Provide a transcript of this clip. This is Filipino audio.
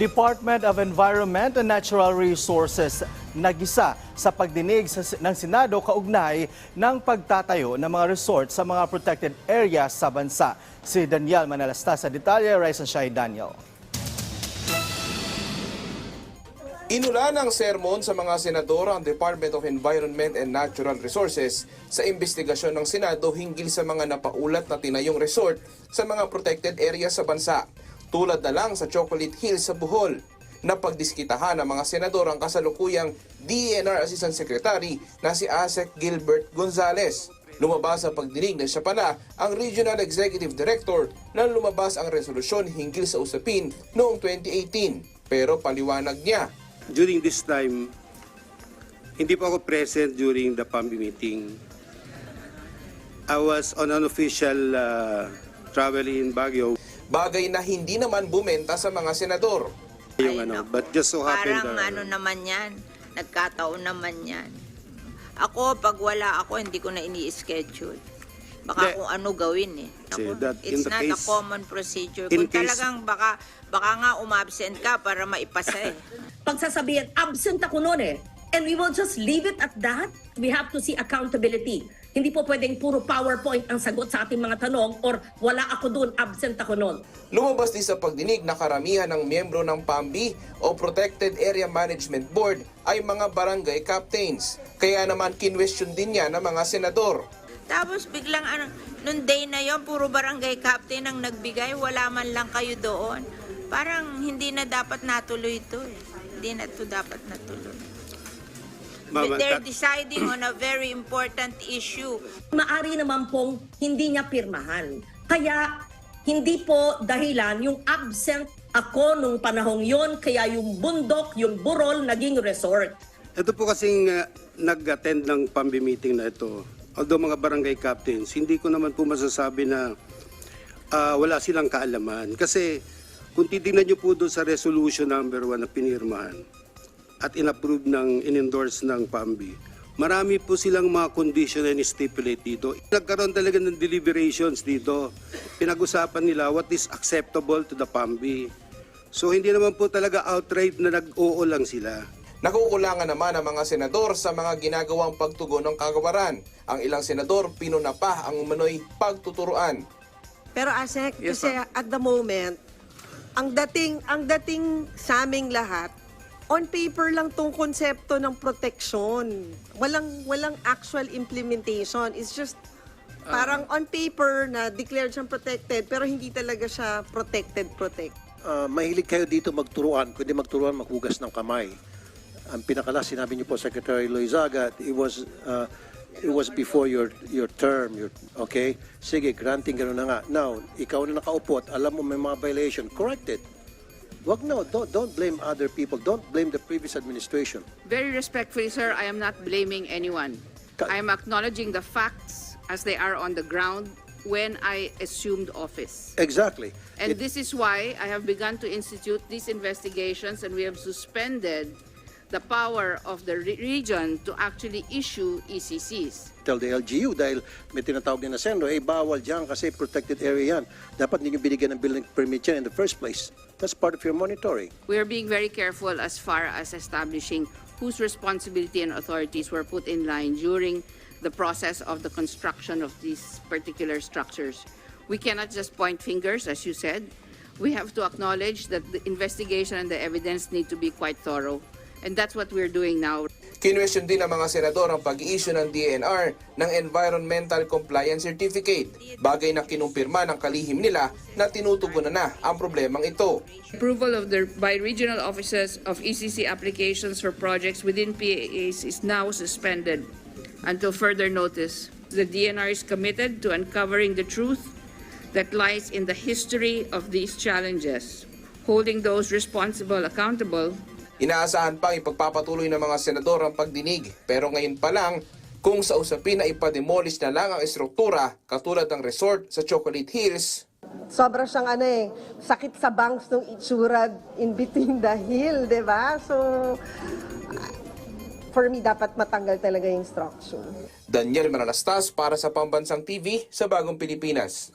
Department of Environment and Natural Resources nagisa sa pagdinig sa, ng Senado kaugnay ng pagtatayo ng mga resort sa mga protected areas sa bansa. Si Daniel Manalasta sa detalye, Rise and Shine Daniel. Inula ng sermon sa mga senador ang Department of Environment and Natural Resources sa investigasyon ng Senado hinggil sa mga napaulat na tinayong resort sa mga protected areas sa bansa, tulad na lang sa Chocolate Hills sa Bohol. Napagdiskitahan ng mga senador ang kasalukuyang DENR Assistant Secretary na si Asek Gilbert Gonzales. Lumabas sa pagdinig na siya pala ang Regional Executive Director nang lumabas ang resolusyon hinggil sa usapin noong 2018. Pero paliwanag niya, during this time, hindi po ako present during the PAMBI meeting. I was on an official uh, travel in Baguio. Bagay na hindi naman bumenta sa mga senador. Yung Ay, ano, but just so happened Parang that- ano naman yan. Nagkataon naman yan. Ako, pag wala ako, hindi ko na ini-schedule. Baka Hindi. kung ano gawin eh. Ako, that in it's the not a case- common procedure. Kung case- talagang baka, baka nga umabsent ka para maipasa eh. pagsasabihin, absent ako noon eh. And we will just leave it at that. We have to see accountability. Hindi po pwedeng puro PowerPoint ang sagot sa ating mga tanong or wala ako doon, absent ako noon. Lumabas din sa pagdinig na karamihan ng miyembro ng PAMBI o Protected Area Management Board ay mga barangay captains. Kaya naman kinwestiyon din niya ng mga senador. Tapos biglang ano, nung day na yon puro barangay captain ang nagbigay, wala man lang kayo doon. Parang hindi na dapat natuloy ito eh. Hindi na ito dapat natuloy. Ma'am, They're deciding on a very important issue. Maari naman pong hindi niya pirmahan. Kaya hindi po dahilan yung absent ako nung panahong yon kaya yung bundok, yung burol, naging resort. Ito po kasing uh, nag-attend ng PAMBI meeting na ito. Although mga barangay captains, hindi ko naman po masasabi na ah, wala silang kaalaman. Kasi kung titingnan nyo po doon sa resolution number 1 na pinirmahan at inapprove ng in-endorse ng PAMBI, marami po silang mga condition and stipulate dito. Nagkaroon talaga ng deliberations dito. Pinag-usapan nila what is acceptable to the PAMBI. So hindi naman po talaga outright na nag-oo lang sila. Nakukulangan naman ang mga senador sa mga ginagawang pagtugon ng kagawaran. Ang ilang senador pinuna pa ang umano'y pagtuturuan. Pero Asek, Yes, kasi at the moment, ang dating ang dating sa aming lahat, on paper lang tong konsepto ng protection. Walang walang actual implementation. It's just parang on paper na declared siyang protected pero hindi talaga siya protected protect. Ah, mahilig kayo dito magturuan, kundi magturuan maghugas ng kamay. Ang pinakala sinabi niyo po Secretary Loizaga, it was uh, it was before your your term, your, okay? Sige, granting gano'n na nga. Now, ikaw na nakaupo at alam mo may mga violation, correct it. Wag no, don't, don't blame other people. Don't blame the previous administration. Very respectfully, sir, I am not blaming anyone. Ka- I am acknowledging the facts as they are on the ground when I assumed office. Exactly. And It- this is why I have begun to institute these investigations and we have suspended the power of the re- region to actually issue ECCs. tell the LGU dahil may tinatawag din na sendo, eh bawal dyan kasi protected area yan. Dapat hindi nyo binigyan ng building permit yan in the first place. That's part of your monitoring. We are being very careful as far as establishing whose responsibility and authorities were put in line during the process of the construction of these particular structures. We cannot just point fingers, as you said. We have to acknowledge that the investigation and the evidence need to be quite thorough. And that's what we're doing now. Kinwestiyon din ng mga senador ang pag-i-issue ng DNR ng Environmental Compliance Certificate, bagay na kinumpirma ng kalihim nila na tinutugunan na ang problemang ito. Approval of the by regional offices of ECC applications for projects within PAAs is now suspended until further notice. The DNR is committed to uncovering the truth that lies in the history of these challenges, holding those responsible accountable, Inaasahan pang ipagpapatuloy ng mga senador ang pagdinig pero ngayon pa lang kung sa usapin na ipademolish na lang ang estruktura katulad ng resort sa Chocolate Hills, Sobra siyang ano eh, sakit sa bangs nung itsura in between the hill, 'di ba? So for me dapat matanggal talaga yung structure. Daniel Manalastas para sa Pambansang TV sa Bagong Pilipinas.